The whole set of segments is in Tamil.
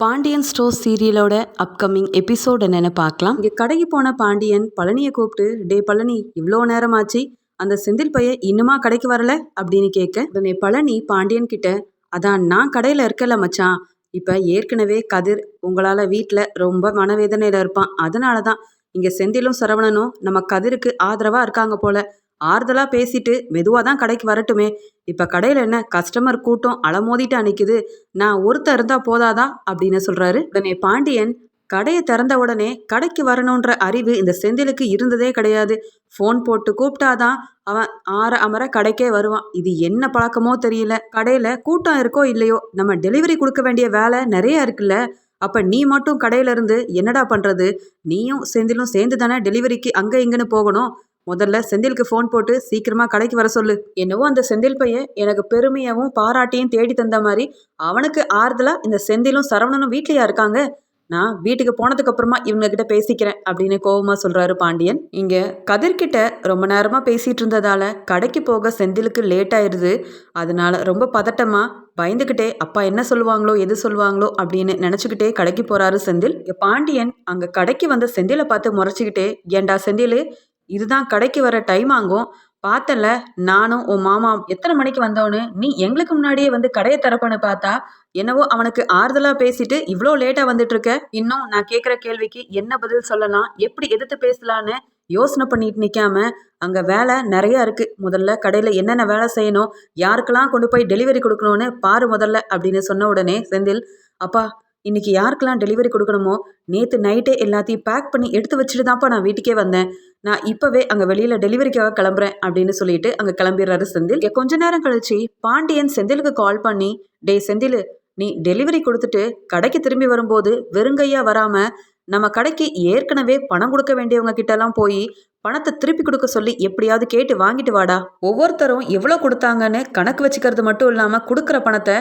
பாண்டியன் ஸ்டோர் சீரியலோட அப்கமிங் எபிசோட் என்னென்னு பார்க்கலாம் இங்கே கடைக்கு போன பாண்டியன் பழனியை கூப்பிட்டு டே பழனி இவ்வளோ நேரமாச்சு அந்த செந்தில் பையன் இன்னுமா கடைக்கு வரல? அப்படின்னு கேட்க உடனே பழனி பாண்டியன் கிட்ட அதான் நான் கடையில் இருக்கல மச்சான். இப்போ ஏற்கனவே கதிர் உங்களால் வீட்டில் ரொம்ப மனவேதனையில் இருப்பான். அதனால தான் இங்கே செந்திலும் சரவணனும் நம்ம கதிருக்கு ஆதரவாக இருக்காங்க போல. ஆறுதலாக பேசிட்டு மெதுவாக தான் கடைக்கு வரட்டுமே. இப்போ கடையில் என்ன கஸ்டமர் கூட்டம் அலமோதிட்டு அன்னைக்குது நான் ஒருத்தர் இருந்தால் போதாதா? அப்படின்னு சொல்கிறாரு உடனே பாண்டியன் கடையை திறந்த உடனே கடைக்கு வரணுன்ற அறிவு இந்த செந்திலுக்கு இருந்ததே கிடையாது. ஃபோன் போட்டு கூப்பிட்டாதான் அவன் ஆற அமர கடைக்கே வருவான். இது என்ன பழக்கமோ தெரியல. கடையில் கூட்டம் இருக்கோ இல்லையோ நம்ம டெலிவரி கொடுக்க வேண்டிய வேலை நிறைய இருக்குல்ல. அப்போ நீ மட்டும் கடையில இருந்து என்னடா பண்ணுறது நீயும் செந்திலும் சேர்ந்து தானே டெலிவரிக்கு அங்கே இங்கேன்னு போகணும். முதல்ல செந்திலுக்கு ஃபோன் போட்டு சீக்கிரமா கடைக்கு வர சொல்லு. என்னவோ அந்த செந்தில் பையன் எனக்கு பெருமையாவும் பாராட்டியும் தேடி தந்த மாதிரி அவனுக்கு ஆறுதலா இந்த செந்திலும் சரவணனும் வீட்லயா இருக்காங்க. நான் வீட்டுக்கு போனதுக்கு அப்புறமா இவங்க கிட்ட பேசிக்கிறேன் அப்படின்னு கோபமா சொல்றாரு பாண்டியன். இங்க கதிர்கிட்ட ரொம்ப நேரமா பேசிட்டு இருந்ததால கடைக்கு போக செந்திலுக்கு லேட் ஆயிருது. அதனால ரொம்ப பதட்டமா பயந்துக்கிட்டே அப்பா என்ன சொல்லுவாங்களோ எது சொல்லுவாங்களோ அப்படின்னு நினச்சிக்கிட்டே கடைக்கு போறாரு செந்தில். பாண்டியன் அங்க கடைக்கு வந்த செந்திலை பார்த்து முறைச்சிக்கிட்டே ஏண்டா செந்தில் இதுதான் கடைக்கு வர டைம் ஆகும். பார்த்தல நானும் உன் மாமா எத்தனை மணிக்கு வந்தோன்னு நீ எங்களுக்கு முன்னாடியே வந்து கடையை திறப்பன்னு பார்த்தா என்னவோ அவனுக்கு ஆறுதலா பேசிட்டு இவ்வளோ லேட்டா வந்துட்டு இருக்க இன்னும் நான் கேட்குற கேள்விக்கு என்ன பதில் சொல்லலாம்? எப்படி எதிர்த்து பேசலான்னு யோசனை பண்ணிட்டு நிற்காம அங்கே வேலை நிறையா இருக்குது முதல்ல கடையில் என்னென்ன வேலை செய்யணும் யாருக்கெல்லாம் கொண்டு போய் டெலிவரி கொடுக்கணும்னு பாரு முதல்ல அப்படின்னு சொன்ன உடனே செந்தில் அப்பா இன்னைக்கு யாருக்கெல்லாம் டெலிவரி கொடுக்கணுமோ நேற்று நைட்டே எல்லாத்தையும் பேக் பண்ணி எடுத்து வச்சுட்டு தான்ப்பா நான் வீட்டுக்கே வந்தேன். நான் இப்போவே அங்கே வெளியில் டெலிவரிக்காக கிளம்புறேன் அப்படின்னு சொல்லிட்டு அங்கே கிளம்பிடுறாரு செந்தில். கொஞ்ச நேரம் கழிச்சு பாண்டியன் செந்திலுக்கு கால் பண்ணி டே செந்தில் நீ டெலிவரி கொடுத்துட்டு கடைக்கு திரும்பி வரும்போது வெறுங்கையா வராம நம்ம கடைக்கு ஏற்கனவே பணம் கொடுக்க வேண்டியவங்க கிட்டலாம் போய் பணத்தை திருப்பி கொடுக்க சொல்லி எப்படியாவது கேட்டு வாங்கிட்டு வாடா. ஒவ்வொருத்தரும் எவ்வளோ கொடுத்தாங்கன்னு கணக்கு வச்சுக்கிறது மட்டும் இல்லாமல் கொடுக்குற பணத்தை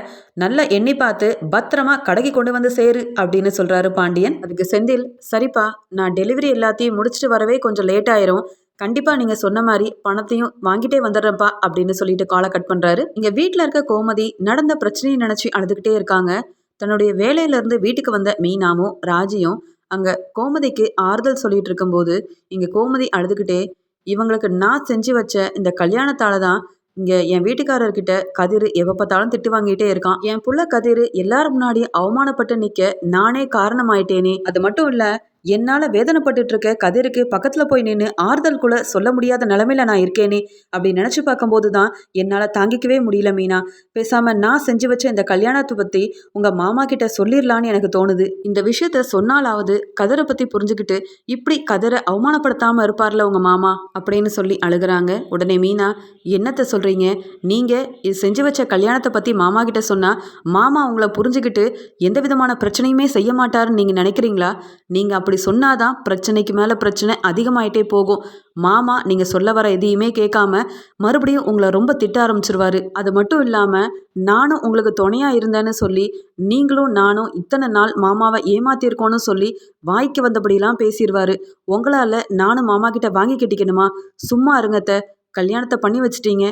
நல்லா எண்ணி பார்த்து பத்திரமா கடைக்கு கொண்டு வந்து சேரு அப்படின்னு சொல்கிறாரு பாண்டியன். அதுக்கு செந்தில் சரிப்பா நான் டெலிவரி எல்லாத்தையும் முடிச்சுட்டு வரவே கொஞ்சம் லேட் ஆயிரும். கண்டிப்பாக நீங்கள் சொன்ன மாதிரி பணத்தையும் வாங்கிட்டே வந்துடுறப்பா அப்படின்னு சொல்லிட்டு காலை கட் பண்ணுறாரு இங்கே வீட்டில் இருக்க கோமதி நடந்த பிரச்சனையை நினச்சி அழுதுகிட்டே இருக்காங்க. தன்னுடைய வேலையிலேருந்து வீட்டுக்கு வந்த மீனாமும் ராஜியும் அங்கே கோமதிக்கு ஆறுதல் சொல்லிட்டு இருக்கும்போது இங்கே கோமதி அழுதுகிட்டே இவங்களுக்கு நான் செஞ்சு வச்ச இந்த கல்யாணத்தால தான் இங்கே என் வீட்டுக்காரர்கிட்ட கதிர் எப்போ பார்த்தாலும் திட்டு வாங்கிட்டே இருக்கான். என் புள்ள கதிர் எல்லாரும் முன்னாடி அவமானப்பட்டு நிற்க நானே காரணமாயிட்டேனே. அது மட்டும் இல்லை என்னால் வேதனைப்பட்டு இருக்க கதிருக்கு பக்கத்தில் போய் நின்று ஆறுதல் கூட சொல்ல முடியாத நிலமையில நான் இருக்கேனே அப்படி நினச்சி பார்க்கும்போது தான் என்னால் தாங்கிக்கவே முடியல மீனா. பேசாமல் நான் செஞ்சு வச்ச இந்த கல்யாணத்தை பற்றி உங்கள் மாமா கிட்ட சொல்லிடலான்னு எனக்கு தோணுது. இந்த விஷயத்த சொன்னாலாவது கதிரை பற்றி புரிஞ்சுக்கிட்டு இப்படி கதிரை அவமானப்படுத்தாமல் இருப்பார்ல உங்கள் மாமா அப்படின்னு சொல்லி அழுகிறாங்க. உடனே மீனா என்னத்தை சொல்கிறீங்க நீங்கள் இது செஞ்சு வச்ச கல்யாணத்தை பற்றி மாமா கிட்ட சொன்னால் மாமா உங்களை புரிஞ்சுக்கிட்டு எந்த விதமான பிரச்சனையுமே செய்ய மாட்டாருன்னு நீங்கள் நினைக்கிறீங்களா? நீங்கள் அப்படி சொன்னாதான் பிரச்சனைக்கு மேலே பிரச்சனை அதிகமாயிட்டே போகும். மாமா நீங்கள் சொல்ல வர எதையுமே கேட்காம மறுபடியும் உங்களை ரொம்ப திட்ட ஆரம்பிச்சிருவாரு. அது மட்டும் இல்லாமல் நானும் உங்களுக்கு துணையாக இருந்தேன்னு சொல்லி நீங்களும் நானும் இத்தனை நாள் மாமாவை ஏமாத்திருக்கோன்னு சொல்லி வாய்க்கு வந்தபடியெல்லாம் பேசிடுவாரு உங்களால் நானும் மாமா கிட்ட வாங்கி கட்டிக்கணுமா? சும்மா இருங்கத்த கல்யாணத்தை பண்ணி வச்சிட்டீங்க.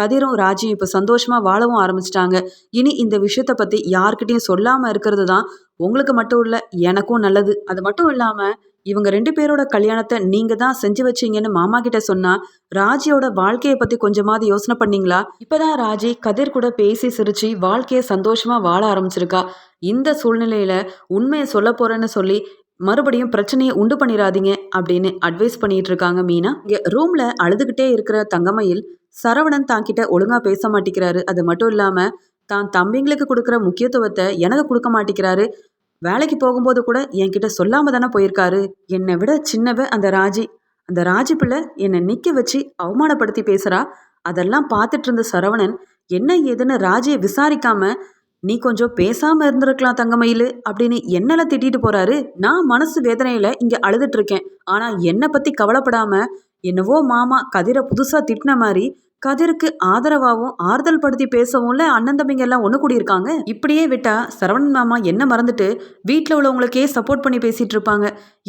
கதிரும் ராஜியும் இப்போ சந்தோஷமாக வாழவும் ஆரம்பிச்சிட்டாங்க. இனி இந்த விஷயத்த பற்றி யார்கிட்டையும் சொல்லாமல் இருக்கிறது தான் உங்களுக்கு மட்டும் இல்லை எனக்கும் நல்லது. அது மட்டும் இல்லாமல் இவங்க ரெண்டு பேரோட கல்யாணத்தை நீங்கள் தான் செஞ்சு வச்சீங்கன்னு மாமா கிட்ட சொன்னால் ராஜியோட வாழ்க்கையை பற்றி கொஞ்சமாவது யோசனை பண்ணீங்களா? இப்பதான் ராஜி கதிர் கூட பேசி சிரிச்சு வாழ்க்கையை சந்தோஷமாக வாழ ஆரம்பிச்சிருக்கா. இந்த சூழ்நிலையில் உண்மையை சொல்ல போகிறேன்னு சொல்லி மறுபடியும் பிரச்சனையை உண்டு பண்ணிடாதீங்க அப்படின்னு அட்வைஸ் பண்ணிட்டு இருக்காங்க மீனா. இங்கே ரூமில் அழுதுகிட்டே இருக்கிற தங்கமயில் சரவணன் தாங்கிட்ட ஒழுங்காக பேச மாட்டேங்கிறாரு அது மட்டும் இல்லாமல் தான் தம்பிங்களுக்கு கொடுக்குற முக்கியத்துவத்தை எனக்கு கொடுக்க மாட்டேங்கிறாரு வேலைக்கு போகும்போது கூட என்கிட்ட சொல்லாம தானே போயிருக்காரு. என்னை விட சின்னவ அந்த ராஜி. அந்த ராஜி பிள்ளை என்னை நிற்க வச்சு அவமானப்படுத்தி பேசுகிறா அதெல்லாம் பார்த்துட்டு இருந்த சரவணன் என்ன ஏதுன்னு ராஜியை விசாரிக்காம நீ கொஞ்சம் பேசாம இருந்திருக்கலாம் தங்கமயில் அப்படின்னு என்னெல்லாம் திட்டிட்டு போறாரு. நான் மனசு வேதனையில இங்க அழுதுட்டு இருக்கேன். ஆனா என்னை பத்தி கவலைப்படாம என்னவோ மாமா கதிரை புதுசா திட்டின மாதிரி கதிருக்கு ஆதரவாகவும் ஆறுதல் படுத்தி பேசவும்ல அண்ணன் தம்பிங்க எல்லாம் ஒன்று கூடியிருக்காங்க? இப்படியே விட்டா சரவணன் மாமா என்ன மறந்துட்டு வீட்டில் உள்ளவங்களுக்கே சப்போர்ட் பண்ணி பேசிட்டு இருப்பாங்க?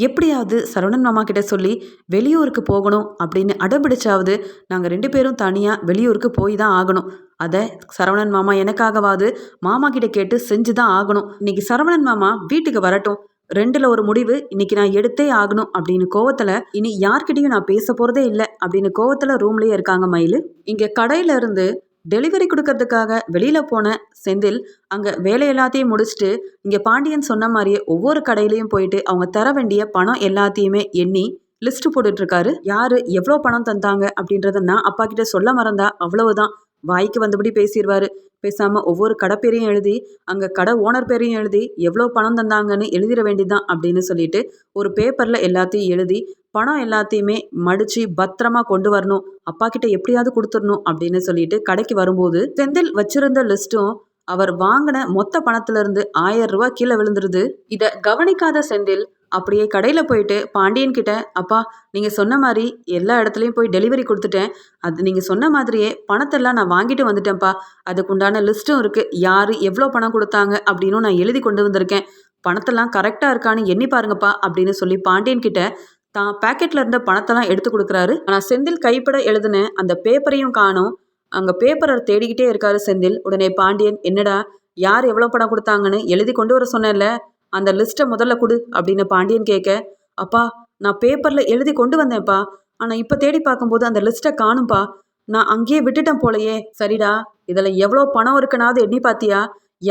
எப்படியாவது சரவணன் மாமா கிட்ட சொல்லி வெளியூருக்கு போகணும் அப்படின்னு அடம்பிடிச்சாவது நாங்கள் ரெண்டு பேரும் தனியாக வெளியூருக்கு போய் தான் ஆகணும். அதை சரவணன் மாமா எனக்காகவாது மாமா கிட்ட கேட்டு செஞ்சு தான் ஆகணும். இன்னைக்கு சரவணன் மாமா வீட்டுக்கு வரட்டும். ரெண்டுல ஒரு முடிவு இன்னைக்கு நான் எடுத்தே ஆகணும் அப்படின்னு கோவத்துல இனி யார்கிட்டயும் நான் பேச போறதே இல்லை அப்படின்னு கோவத்துல ரூம்லயே இருக்காங்க மயிலு. இங்க கடையில இருந்து டெலிவரி கொடுக்கறதுக்காக வெளியில போன செந்தில் அங்க வேலை எல்லாத்தையும் முடிச்சுட்டு இங்க பாண்டியன் சொன்ன மாதிரியே ஒவ்வொரு கடையிலையும் போயிட்டு அவங்க தர வேண்டிய பணம் எல்லாத்தையுமே எண்ணி லிஸ்ட் போட்டுட்டு இருக்காரு. யாரு எவ்வளோ பணம் தந்தாங்க அப்படின்றத நான் அப்பா கிட்ட சொல்ல மறந்தா அவ்வளவுதான். வாய்க்கு வந்தபடி பேசிடுவாரு. பேசாம ஒவ்வொரு கடை பேரையும் எழுதி அங்க கடை ஓனர் பேரையும் எழுதி எவ்வளோ பணம் தந்தாங்கன்னு எழுதிட வேண்டியதுதான் அப்படின்னு சொல்லிட்டு ஒரு பேப்பர்ல எல்லாத்தையும் எழுதி பணம் எல்லாத்தையுமே மடிச்சு பத்திரமா கொண்டு வரணும். அப்பா கிட்ட எப்படியாவது கொடுத்துடணும் அப்படின்னு சொல்லிட்டு கடைக்கு வரும்போது செந்தில் வச்சிருந்த லிஸ்ட்டும் அவர் வாங்கின மொத்த பணத்துல இருந்து ஆயிரம் ரூபாய் கீழே விழுந்துருது. இத கவனிக்காத செந்தில் அப்படியே கடையில் போயிட்டு பாண்டியன் கிட்ட அப்பா நீங்கள் சொன்ன மாதிரி எல்லா இடத்துலையும் போய் டெலிவரி கொடுத்துட்டேன். அது நீங்கள் சொன்ன மாதிரியே பணத்தெல்லாம் நான் வாங்கிட்டு வந்துட்டேன்ப்பா. அதுக்குண்டான லிஸ்ட்டும் இருக்குது யார் எவ்வளோ பணம் கொடுத்தாங்க அப்படின்னு நான் எழுதி கொண்டு வந்திருக்கேன். பணத்தெல்லாம் கரெக்டாக இருக்கான்னு எண்ணி பாருங்கப்பா அப்படின்னு சொல்லி பாண்டியன் கிட்ட தான் பேக்கெட்டில் இருந்த பணத்தெல்லாம் எடுத்து கொடுக்குறாரு. ஆனால் செந்தில் கைப்பட எழுதின அந்த பேப்பரையும் காணும். அங்கே பேப்பரை தேடிக்கிட்டே இருக்காரு செந்தில். உடனே பாண்டியன் என்னடா யார் எவ்வளோ பணம் கொடுத்தாங்கன்னு எழுதி கொண்டு வர சொன்னேன்ல. அந்த லிஸ்ட்டை முதல்ல கொடு அப்படின்னு பாண்டியன் கேட்க அப்பா நான் பேப்பரில் எழுதி கொண்டு வந்தேன்ப்பா. ஆனால் இப்போ தேடி பார்க்கும்போது அந்த லிஸ்ட்டை காணும்ப்பா நான் அங்கேயே விட்டுட்டேன் போலையே. சரிடா இதில் எவ்வளோ பணம் இருக்குனாவது எண்ணி பார்த்தியா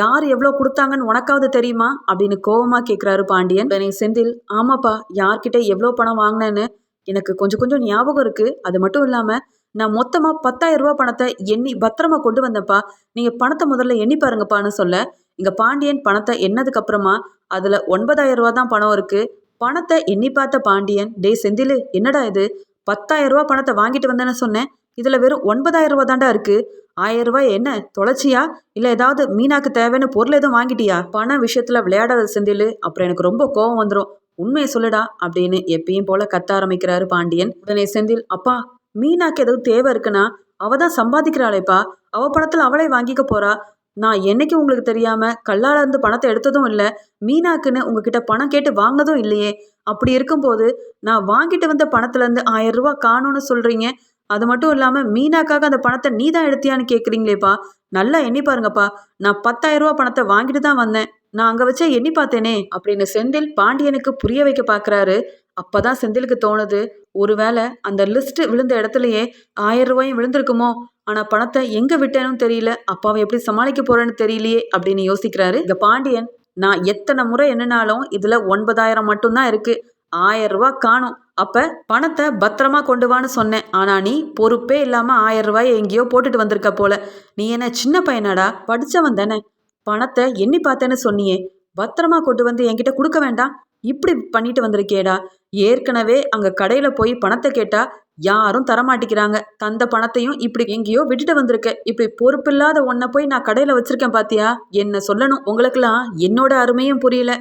யார் எவ்வளோ கொடுத்தாங்கன்னு உனக்காவது தெரியுமா? அப்படின்னு கோவமாக கேட்குறாரு பாண்டியன். உடனே செந்தில் ஆமாப்பா. யார்கிட்ட எவ்வளோ பணம் வாங்கினேன்னு எனக்கு கொஞ்சம் கொஞ்சம் ஞாபகம் இருக்குது அது மட்டும் இல்லாமல் நான் மொத்தமாக பத்தாயிரம் ரூபா பணத்தை எண்ணி பத்திரமா கொண்டு வந்தேன்ப்பா. நீங்கள் பணத்தை முதல்ல எண்ணி பாருங்கப்பான்னு சொல்ல இங்கே பாண்டியன் பணத்தை எண்ணதுக்கு அப்புறமா அதில் ஒன்பதாயிரம் ரூபா தான் பணம் இருக்குது பணத்தை எண்ணி பார்த்த பாண்டியன் டே செந்திலு என்னடா இது? பத்தாயிரம் ரூபா பணத்தை வாங்கிட்டு வந்தேன்னு சொன்னேன். இதில் வெறும் ஒன்பதாயிரம் ரூபா தாண்டா இருக்குது ஆயிரம் ரூபாய் என்ன? தொலைச்சியா? இல்லை ஏதாவது மீனாக்கு தேவைன்னு பொருள் எதுவும் வாங்கிட்டியா? பண விஷயத்தில் விளையாடாத செந்தில். அப்புறம் எனக்கு ரொம்ப கோவம் வந்துடும் உண்மையை சொல்லுடா அப்படின்னு எப்பயும் போல கத்த ஆரம்பிக்கிறாரு பாண்டியன். உடனே செந்தில் அப்பா மீனாக்கு எதுவும் தேவை இருக்குன்னா அவ தான் சம்பாதிக்கிறாளேப்பா. அவ பணத்தில் அவளே வாங்கிக்க போறா. நான் என்னைக்கு உங்களுக்கு தெரியாம கல்லால இருந்து பணத்தை எடுத்ததும் இல்லை மீனாக்குன்னு உங்ககிட்ட பணம் கேட்டு வாங்கினதும் இல்லையே. அப்படி இருக்கும்போது நான் வாங்கிட்டு வந்த பணத்துல இருந்து ஆயிரம் ரூபாய் காணும்னு சொல்றீங்க. அது மட்டும் இல்லாம மீனாக்காக அந்த பணத்தை நீ தான் எடுத்தியான்னு கேக்குறீங்களேப்பா. நல்லா எண்ணி பாருங்கப்பா. நான் பத்தாயிரம் ரூபாய் பணத்தை வாங்கிட்டு தான் வந்தேன். நான் அங்க வச்சே எண்ணி பார்த்தேனே. அப்படின்னு செந்தில் பாண்டியனுக்கு புரிய வைக்க பாக்குறாரு. அப்பதான் செந்திலுக்கு தோணுது ஒருவேளை அந்த லிஸ்ட் விழுந்த இடத்துலயே ஆயிரம் ரூபாயும் விழுந்திருக்குமோ? ஆனா பணத்தை எங்க விட்டேனும் தெரியல. அப்பாவை எப்படி சமாளிக்க போறேன்னு தெரியலையே அப்படின்னு யோசிக்கிறாரு இந்த பாண்டியன். நான் எத்தனை முறை என்னனாலும் இதுல ஒன்பதாயிரம் மட்டும்தான் இருக்கு. ஆயிரம் ரூபாய் காணும். அப்ப பணத்தை பத்திரமா கொண்டு வான்னு சொன்னேன். ஆனா நீ பொறுப்பே இல்லாம ஆயிரம் ரூபாய் எங்கேயோ போட்டுட்டு வந்திருக்க போல. நீ என்ன சின்ன பையனாடா? படிச்சவன் தானே. பணத்தை எண்ணி பார்த்தேன்னு சொன்னியே. பத்திரமா கொண்டு வந்து என்கிட்ட கொடுக்க வேண்டாம். இப்படி பண்ணிட்டு வந்திருக்கேடா. ஏற்கனவே அங்க கடையில போய் பணத்தை கேட்டா யாரும் தரமாட்டிக்கிறாங்க தந்த பணத்தையும் இப்படி எங்கேயோ விட்டுட்டு வந்திருக்க. இப்படி பொறுப்பில்லாத ஒன்ன போய் நான் கடையில வச்சிருக்கேன் பாத்தியா? என்ன சொல்லணும்? உங்களுக்கெல்லாம் என்னோட அருமையும் புரியல.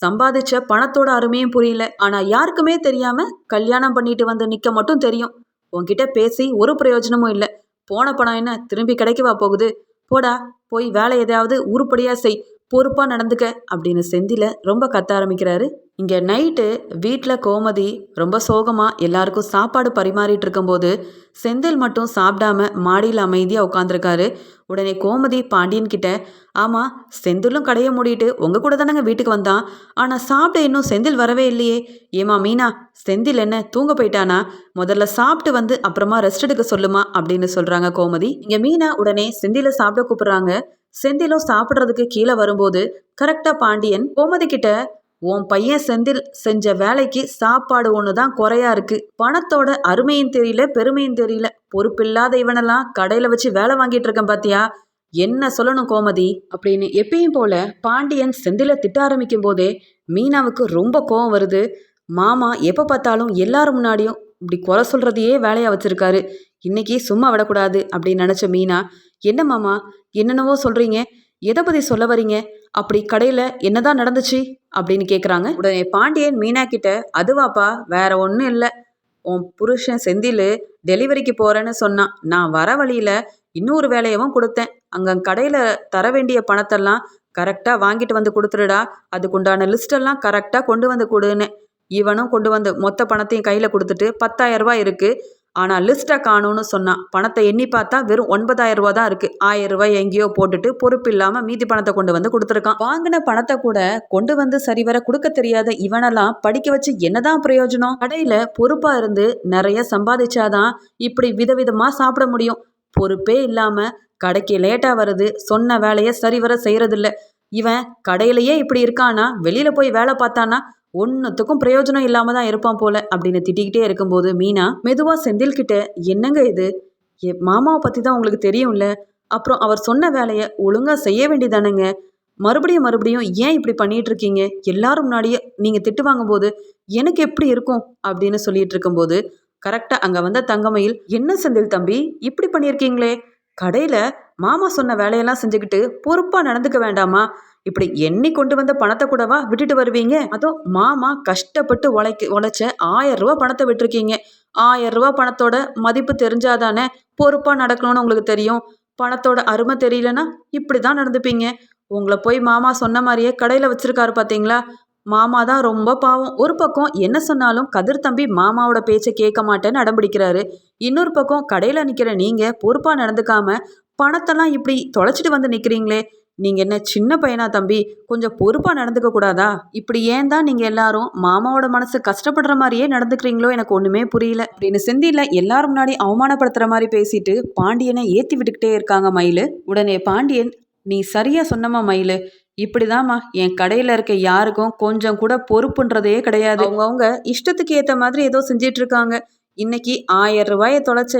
சம்பாதிச்ச பணத்தோட அருமையும் புரியல. ஆனா யாருக்குமே தெரியாம கல்யாணம் பண்ணிட்டு வந்து நிக்க மட்டும் தெரியும். உன்கிட்ட பேசி ஒரு பிரயோஜனமும் இல்லை. போன பணம் என்ன திரும்பி கிடைக்கவா போகுது? போடா போய் வேலை எதையாவது உருப்படியா செய். பொறுப்பாக நடந்துக்க அப்படின்னு செந்தில ரொம்ப கத்த ஆரம்பிக்கிறாரு. இங்கே நைட்டு வீட்டில் கோமதி ரொம்ப சோகமாக எல்லாருக்கும் சாப்பாடு பரிமாறிட்டு இருக்கும்போது செந்தில் மட்டும் சாப்பிடாம மாடியில் அமைதியாக உட்காந்துருக்காரு உடனே கோமதி பாண்டியன் கிட்ட ஆமாம் செந்திலும் கடையை மூடிட்டு உங்கள் கூட தானேங்க வீட்டுக்கு வந்தான். ஆனால் சாப்பிட இன்னும் செந்தில் வரவே இல்லையே. ஏமா மீனா செந்தில் என்ன தூங்க போயிட்டானா? முதல்ல சாப்பிட்டு வந்து அப்புறமா ரெஸ்ட் எடுக்க சொல்லுமா? அப்படின்னு சொல்கிறாங்க கோமதி. இங்கே மீனா உடனே செந்தில சாப்பிட கூப்பிட்றாங்க. செந்திலும் சாப்பிட்றதுக்கு கீழே வரும்போது கரெக்டா பாண்டியன் கோமதி கிட்ட உன் பையன் செந்தில் செஞ்ச வேலைக்கு சாப்பாடு ஒன்று தான் குறையா இருக்கு. பணத்தோட அருமையும் தெரியல பெருமையும் தெரியல. பொறுப்பில்லாத இவனெல்லாம் கடையில வச்சு வேலை வாங்கிட்டு இருக்கேன் பாத்தியா? என்ன சொல்லணும் கோமதி? அப்படின்னு எப்பயும் போல பாண்டியன் செந்தில திட்ட ஆரம்பிக்கும் போதே மீனாவுக்கு ரொம்ப கோவம் வருது. மாமா எப்போ பார்த்தாலும் எல்லாரும் முன்னாடியும் இப்படி குறை சொல்றதையே வேலையா வச்சிருக்காரு. இன்னைக்கு சும்மா விடக்கூடாது அப்படின்னு நினைச்ச மீனா என்ன மாமா என்னென்னவோ சொல்றீங்க? எதை பத்தி சொல்ல வரீங்க? அப்படி கடையில என்னதான் நடந்துச்சு? அப்படின்னு கேக்குறாங்க. உடனே பாண்டியன் மீனா கிட்ட அதுவாப்பா வேற ஒன்றும் இல்லை. உன் புருஷன் செந்தில் டெலிவரிக்கு போகிறேன்னு சொன்னான் நான் வர வழியில் இன்னொரு வேலையவும் கொடுத்தேன். அங்கே கடையில் தர வேண்டிய பணத்தெல்லாம் கரெக்டாக வாங்கிட்டு வந்து கொடுத்துருடா அதுக்குண்டான லிஸ்டெல்லாம் கரெக்டாக கொண்டு வந்து கொடுன்னு. இவனும் கொண்டு வந்து மொத்த பணத்தையும் கையில் கொடுத்துட்டு பத்தாயிரம் ரூபாய் இருக்குது ஆனால் லிஸ்ட்டை காணும்னு சொன்னான் பணத்தை எண்ணி பார்த்தா வெறும் ஒன்பதாயிரம் ரூபா தான் இருக்குது ஆயிரம் ரூபாய் எங்கேயோ போட்டுட்டு பொறுப்பு இல்லாமல் மீதி பணத்தை கொண்டு வந்து கொடுத்துருக்கான். வாங்கின பணத்தை கூட கொண்டு வந்து சரிவர கொடுக்க தெரியாத இவனெல்லாம் படிக்க வச்சு என்னதான் பிரயோஜனம்? கடையில் பொறுப்பாக இருந்து நிறைய சம்பாதிச்சாதான் இப்படி விதவிதமாக சாப்பிட முடியும். பொறுப்பே இல்லாமல் கடைக்கு லேட்டாக வருது சொன்ன வேலையை சரிவர செய்கிறதில்ல இவன் கடையிலேயே இப்படி இருக்கானா வெளியில் போய் வேலை பார்த்தானா ஒன்றுத்துக்கும் பிரயோஜனம் இல்லாமல் தான் இருப்பான் போல அப்படின்னு திட்டிக்கிட்டே இருக்கும்போது மீனா மெதுவாக செந்தில்கிட்ட என்னங்க இது? எ மாமாவை பற்றி தான் உங்களுக்கு தெரியும்ல? அப்புறம் அவர் சொன்ன வேலையை ஒழுங்காக செய்ய வேண்டியதானேங்க? மறுபடியும் மறுபடியும் ஏன் இப்படி பண்ணிட்டு இருக்கீங்க? எல்லாரும் முன்னாடியே நீங்கள் திட்டு வாங்கும்போது எனக்கு எப்படி இருக்கும்? அப்படின்னு சொல்லிட்டு இருக்கும்போது கரெக்டாக அங்கே வந்த தங்கமயில் என்ன செந்தில் தம்பி? இப்படி பண்ணியிருக்கீங்களே? கடையில் மாமா சொன்ன வேலையெல்லாம் செஞ்சுக்கிட்டு பொறுப்பாக நடந்துக்க வேண்டாமா? இப்படி எண்ணி கொண்டு வந்த பணத்தை கூடவா விட்டுட்டு வருவீங்க? அதோ மாமா கஷ்டப்பட்டு உழைக்க உழைச்ச ஆயிரம் ரூபா பணத்தை விட்டுருக்கீங்க. ஆயிரம் ரூபா பணத்தோட மதிப்பு தெரிஞ்சாதானே பொறுப்பாக நடக்கணும்னு உங்களுக்கு தெரியும். பணத்தோட அருமை தெரியலனா இப்படி தான் நடந்துப்பீங்க. உங்களை போய் மாமா சொன்ன மாதிரியே கடையில் வச்சிருக்காரு பார்த்தீங்களா மாமா தான் ரொம்ப பாவம். ஒரு பக்கம் என்ன சொன்னாலும் கதிர் தம்பி மாமாவோட பேச்சை கேட்க மாட்டேன்னு அடம்பிடிக்கிறாரு இன்னொரு பக்கம் கடையில் நிற்கிற நீங்கள் பொறுப்பாக நடந்துக்காம பணத்தெல்லாம் இப்படி தொலைச்சிட்டு வந்து நிற்கிறீங்களே நீங்கள் என்ன சின்ன பையனா தம்பி? கொஞ்சம் பொறுப்பாக நடந்துக்க கூடாதா? இப்படி ஏன் தான் நீங்கள் எல்லாரும் மாமாவோட மனசு கஷ்டப்படுற மாதிரியே நடந்துக்கிறீங்களோ எனக்கு ஒன்றுமே புரியல. அப்படின்னு செந்தியில் எல்லாரும் முன்னாடி அவமானப்படுத்துகிற மாதிரி பேசிட்டு பாண்டியனை ஏற்றி விட்டுக்கிட்டே இருக்காங்க மயில். உடனே பாண்டியன் நீ சரியாக சொன்னமா மயில். இப்படிதாம்மா. என் கடையில் இருக்க யாருக்கும் கொஞ்சம் கூட பொறுப்புன்றதே கிடையாது. அவங்கவுங்க இஷ்டத்துக்கு ஏற்ற மாதிரி ஏதோ செஞ்சிட்டு இருக்காங்க. இன்னைக்கு ஆயிரம் ரூபாயை தொலைச்ச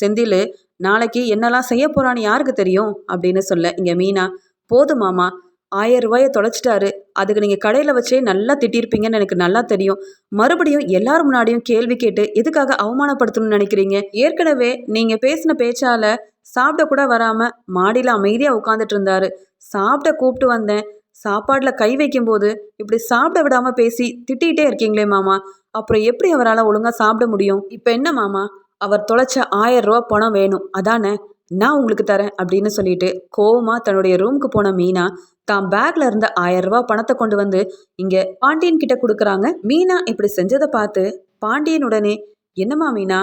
செந்தில் நாளைக்கு என்னெல்லாம் செய்ய போறான்னு யாருக்கு தெரியும்? அப்படின்னு சொல்ல இங்கே மீனா போதுமாமா ஆயிரம் ரூபாயை தொலைச்சிட்டாரு. அதுக்கு நீங்கள் கடையில் வச்சே நல்லா திட்டிருப்பீங்கன்னு எனக்கு நல்லா தெரியும். மறுபடியும் எல்லாரும் முன்னாடியும் கேள்வி கேட்டு எதுக்காக அவமானப்படுத்தணும்னு நினைக்கிறீங்க? ஏற்கனவே நீங்கள் பேசின பேச்சால் சாப்பிட கூட வராமல் மாடியில் அமைதியாக உட்காந்துட்டு இருந்தாரு. சாப்பிட கூப்பிட்டு வந்தேன். சாப்பாட்டில் கை வைக்கும்போது இப்படி சாப்பிட விடாமல் பேசி திட்டிகிட்டே இருக்கீங்களே மாமா. அப்புறம் எப்படி அவரால் ஒழுங்காக சாப்பிட முடியும்? இப்போ என்ன மாமா? அவர் தொலைச்ச ஆயிரம் ரூபா பணம் வேணும். அதானே? நான் உங்களுக்கு தரேன் அப்படின்னு சொல்லிட்டு கோவமாக தன்னுடைய ரூமுக்கு போன மீனா தான் பேக்ல இருந்த ஆயிரம் ரூபாய் பணத்தை கொண்டு வந்து இங்க பாண்டியன் கிட்ட கொடுக்குறாங்க. மீனா இப்படி செஞ்சதை பார்த்து பாண்டியன் உடனே என்னம்மா மீனா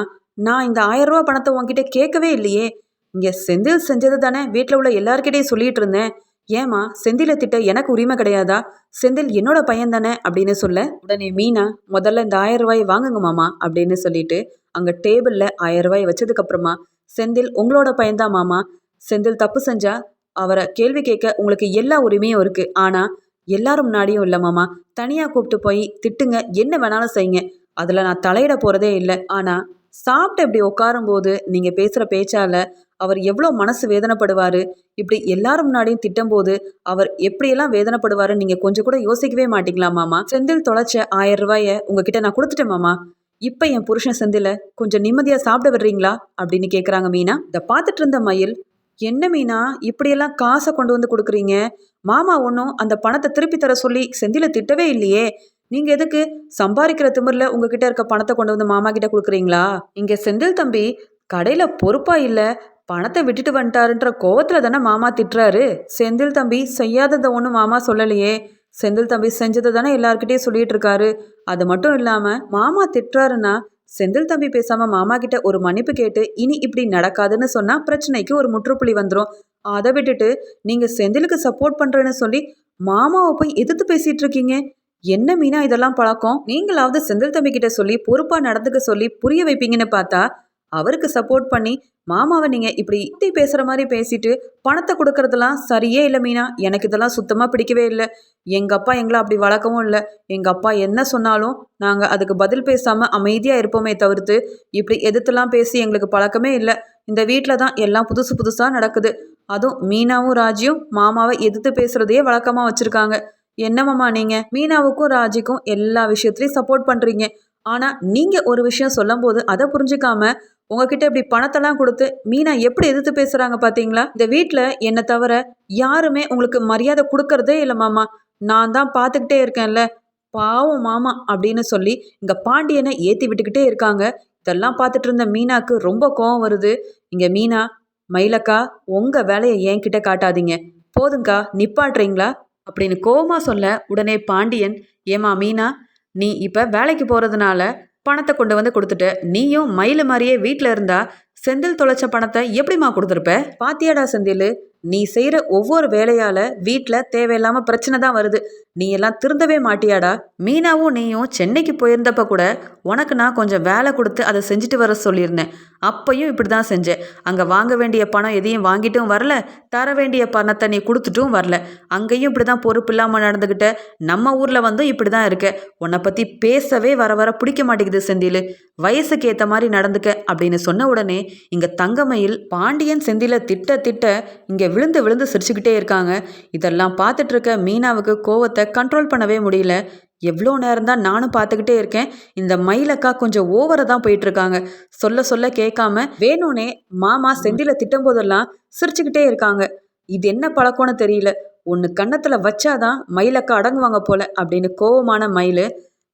நான் இந்த ஆயிரம் ரூபாய் பணத்தை உன்கிட்ட கேட்கவே இல்லையே. இங்க செந்தில் செஞ்சது தானே வீட்டில் உள்ள எல்லாருக்கிட்டையும் சொல்லிட்டு இருந்தேன். ஏமா செந்தில திட்ட எனக்கு உரிமை கிடையாதா? செந்தில் என்னோட பையன் தானே அப்படின்னு சொல்ல உடனே மீனா முதல்ல இந்த ஆயிரம் ரூபாய் வாங்குங்க மாமா அப்படின்னு சொல்லிட்டு அங்கே டேபிளில் ஆயிரம் ரூபாய் வச்சதுக்கப்புறமா செந்தில் உங்களோட பையன்தான் மாமா. செந்தில் தப்பு செஞ்சா அவரை கேள்வி கேட்க உங்களுக்கு எல்லா உரிமையும் இருக்குது ஆனால் எல்லாரும் முன்னாடியும் இல்லை மாமா. தனியாக கூப்பிட்டு போய் திட்டுங்க என்ன வேணாலும் செய்யுங்க. அதில் நான் தலையிட போகிறதே இல்லை. ஆனால் சாப்பிட்டு இப்படி உட்காரும்போது நீங்கள் பேசுகிற பேச்சால் அவர் எவ்வளோ மனசு வேதனைப்படுவார். இப்படி எல்லாரும் முன்னாடியும் திட்டும்போது அவர் எப்படியெல்லாம் வேதனைப்படுவாருன்னு நீங்கள் கொஞ்சம் கூட யோசிக்கவே மாட்டீங்களா மாமா? செந்தில் தொலைச்ச ஆயிரம் ரூபாயை உங்ககிட்ட நான் கொடுத்துட்டேன் மாமா. இப்போ என் புருஷன் செந்தில கொஞ்சம் நிம்மதியாக சாப்பிட விடுறீங்களா? அப்படின்னு கேட்குறாங்க மீனா. இதை பார்த்துட்டு இருந்த மயில் என்ன மீனா இப்படியெல்லாம் காசை கொண்டு வந்து கொடுக்குறீங்க? மாமா ஒன்றும் அந்த பணத்தை திருப்பி தர சொல்லி செந்தில திட்டவே இல்லையே. நீங்கள் எதுக்கு சம்பாதிக்கிற திமிரில் உங்ககிட்ட இருக்க பணத்தை கொண்டு வந்து மாமா கிட்ட கொடுக்குறீங்களா? இங்கே செந்தில் தம்பி கடையில் பொறுப்பாக இல்லை. பணத்தை விட்டுட்டு வந்துட்டாருன்ற கோவத்தில் தானே மாமா திட்டுறாரு? செந்தில் தம்பி செய்யாததை ஒன்றும் மாமா சொல்லலையே. செந்தில் தம்பி செஞ்சதை தானே எல்லாருக்கிட்டே சொல்லிட்டு இருக்காரு அது மட்டும் இல்லாமல் மாமா திட்டுறாருன்னா செந்தில் தம்பி பேசாம மாமா கிட்ட ஒரு மன்னிப்பு கேட்டு இனி இப்படி நடக்காதுன்னு சொன்னா பிரச்சனைக்கு ஒரு முற்றுப்புள்ளி வந்துடும் அதை விட்டுட்டு நீங்க செந்திலுக்கு சப்போர்ட் பண்றேன்னு சொல்லி மாமாவை போய் எதிர்த்து பேசிட்டு இருக்கீங்க என்ன மீனா இதெல்லாம் பழக்கம்? நீங்களாவது செந்தில் தம்பி கிட்ட சொல்லி பொறுப்பா நடந்துக்க சொல்லி புரிய வைப்பீங்கன்னு பார்த்தா அவருக்கு சப்போர்ட் பண்ணி மாமாவை நீங்கள் இப்படி இத்தி பேசுகிற மாதிரி பேசிட்டு பணத்தை கொடுக்கறதெல்லாம் சரியே இல்லை மீனா. எனக்கு இதெல்லாம் சுத்தமாக பிடிக்கவே இல்லை. எங்கள் அப்பா எங்களை அப்படி வளர்க்கவும் இல்லை. எங்கள் அப்பா என்ன சொன்னாலும் நாங்கள் அதுக்கு பதில் பேசாமல் அமைதியாக இருப்போமே தவிர்த்து இப்படி எதிர்த்துலாம் பேசி எங்களுக்கு பழக்கமே இல்லை. இந்த வீட்டில் தான் எல்லாம் புதுசு புதுசாக நடக்குது. அதுவும் மீனாவும் ராஜியும் மாமாவை எதிர்த்து பேசுகிறதையே வழக்கமாக வச்சுருக்காங்க. என்னமாம்மா நீங்கள் மீனாவுக்கும் ராஜிக்கும் எல்லா விஷயத்துலையும் சப்போர்ட் பண்ணுறீங்க ஆனால் நீங்கள் ஒரு விஷயம் சொல்லும்போது அதை புரிஞ்சுக்காம உங்ககிட்ட இப்படி பணத்தெல்லாம் கொடுத்து மீனா எப்படி எதிர்த்து பேசுறாங்க பாத்தீங்களா? இந்த வீட்டில் என்னை தவிர யாருமே உங்களுக்கு மரியாதை கொடுக்கறதே இல்லை மாமா. நான் தான் பார்த்துக்கிட்டே இருக்கேன்ல. பாவம் மாமா அப்படின்னு சொல்லி இங்க பாண்டியனை ஏத்தி விட்டுக்கிட்டே இருக்காங்க. இதெல்லாம் பார்த்துட்டு இருந்த மீனாக்கு ரொம்ப கோவம் வருது. இங்கே மீனா மயிலக்கா உங்கள் வேலையை என்கிட்ட காட்டாதீங்க. போதுங்கக்கா நிப்பாட்டுறீங்களா? அப்படின்னு கோவமா சொல்ல உடனே பாண்டியன் ஏமா மீனா நீ இப்போ வேலைக்கு போகிறதுனால பணத்தை கொண்டு வந்து கொடுத்துட்டு நீயும் மயில மாதிரியே வீட்டில் இருந்தா செந்தில் தொலைச்ச பணத்தை எப்படிம்மா கொடுத்துருப்ப? பாத்தியாடா செந்தில்? நீ செய்கிற ஒவ்வொரு வேலையால் வீட்டில் தேவையில்லாமல் பிரச்சனை தான் வருது. நீ எல்லாம் திருந்தவே மாட்டியாடா? மீனாவும் நீயும் சென்னைக்கு போயிருந்தப்ப கூட உனக்கு நான் கொஞ்சம் வேலை கொடுத்து அதை செஞ்சுட்டு வர சொல்லியிருந்தேன். அப்பையும் இப்படி தான் செஞ்சேன். அங்கே வாங்க வேண்டிய பணம் எதையும் வாங்கிட்டும் வரல. தர வேண்டிய பணத்தை நீ கொடுத்துட்டும் வரல. அங்கேயும் இப்படி தான் பொறுப்பு இல்லாமல் நடந்துக்கிட்ட நம்ம ஊரில் வந்து இப்படி தான் இருக்க. உன்னை பற்றி பேசவே வர வர பிடிக்க மாட்டேங்குது செந்தில். வயசுக்கு ஏற்ற மாதிரி நடந்துக்க அப்படின்னு சொன்ன உடனே இங்கே தங்கமயில் பாண்டியன் செந்தில திட்ட திட்ட இங்கே விழுந்து விழுந்து சிரிச்சுக்கிட்டே இருக்காங்க. இதெல்லாம் பார்த்துட்டு இருக்க மீனாவுக்கு கோவத்தை கண்ட்ரோல் பண்ணவே முடியல. எவ்வளோ நேரம் தான் நானும் பார்த்துக்கிட்டே இருக்கேன். இந்த மயிலக்கா கொஞ்சம் ஓவரை தான் போயிட்டு இருக்காங்க சொல்ல சொல்ல கேட்காம வேணும்னே மாமா செந்தில திட்டம் போதெல்லாம் சிரிச்சுக்கிட்டே இருக்காங்க. இது என்ன பழக்கம்னு தெரியல. ஒன்று கன்னத்தில் வச்சாதான் மயிலக்கா அடங்குவாங்க போல அப்படின்னு கோவமான மயில்.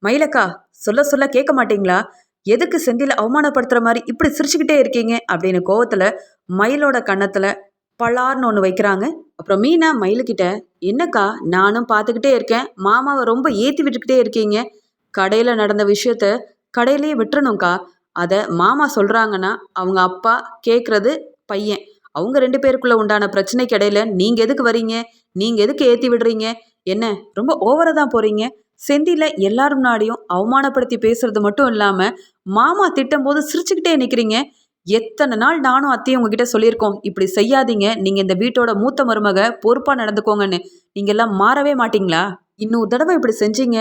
மயிலக்கா சொல்ல சொல்ல கேட்க மாட்டீங்களா? எதுக்கு செந்தில அவமானப்படுத்துகிற மாதிரி இப்படி சிரிச்சுக்கிட்டே இருக்கீங்க? அப்படின்னு கோவத்தில் மயிலோட கன்னத்தில் பலார்னு ஒன்று வைக்கிறாங்க. அப்புறம் மீனா மயிலுக்கிட்ட என்னக்கா நானும் பார்த்துக்கிட்டே இருக்கேன். மாமாவை ரொம்ப ஏற்றி விட்டுக்கிட்டே இருக்கீங்க. கடையில் நடந்த விஷயத்த கடையிலேயே விட்டுறணும்க்கா. அதை மாமா சொல்கிறாங்கன்னா அவங்க அப்பா கேட்குறது பையன். அவங்க ரெண்டு பேருக்குள்ள உண்டான பிரச்சனைக்கு இடையில நீங்கள் எதுக்கு வரீங்க? நீங்கள் எதுக்கு ஏற்றி விடுறீங்க? என்ன ரொம்ப ஓவராக தான் போகிறீங்க செந்தியில் எல்லாரும் முன்னாடியும் அவமானப்படுத்தி பேசுறது மட்டும் இல்லாமல் மாமா திட்டம் போது சிரிச்சுக்கிட்டே நிற்கிறீங்க எத்தனை நாள் நானும் அத்தையும் உங்ககிட்ட சொல்லியிருக்கோம் இப்படி செய்யாதீங்க நீங்கள் இந்த வீட்டோட மூத்த மருமக பொறுப்பாக நடந்துக்கோங்கன்னு. நீங்கள் எல்லாம் மாறவே மாட்டீங்களா? இன்னொரு தடவை இப்படி செஞ்சீங்க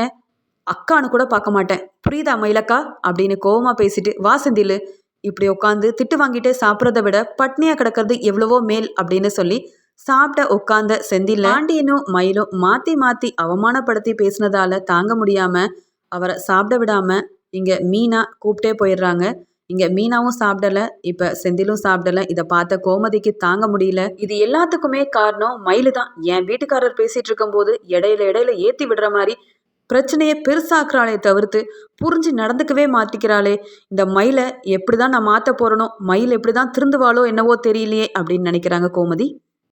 அக்கான்னு கூட பார்க்க மாட்டேன். புரியுதா மயிலக்கா? அப்படின்னு கோவமா பேசிட்டு வா செந்தில். இப்படி உட்காந்து திட்டு வாங்கிட்டு சாப்பிட்றத விட பட்னியாக கிடக்கிறது எவ்வளவோ மேல் அப்படின்னு சொல்லி சாப்பிட்ட உட்காந்த செந்தில் பாண்டியனும் மயிலும் மாற்றி மாற்றி அவமானப்படுத்தி பேசினதால தாங்க முடியாமல் அவரை சாப்பிட விடாம இங்கே மீனா கூப்பிட்டே போயிடுறாங்க. இங்கே மீனாவும் சாப்பிடல இப்போ செந்திலும் சாப்பிடல இதை பார்த்த கோமதிக்கு தாங்க முடியல. இது எல்லாத்துக்குமே காரணம் மயிலு தான் என் வீட்டுக்காரர் பேசிட்டு இருக்கும்போது இடையில இடையில ஏற்றி விடுற மாதிரி பிரச்சனையை பெருசாக்குறாளே தவிர்த்து புரிஞ்சு நடந்துக்கவே மாட்டிக்கிறாளே. இந்த மயிலை எப்படி தான் நான் மாற்ற போறனோ மயில் எப்படி தான் திருந்துவாளோ என்னவோ தெரியலையே அப்படின்னு நினைக்கிறாங்க கோமதி.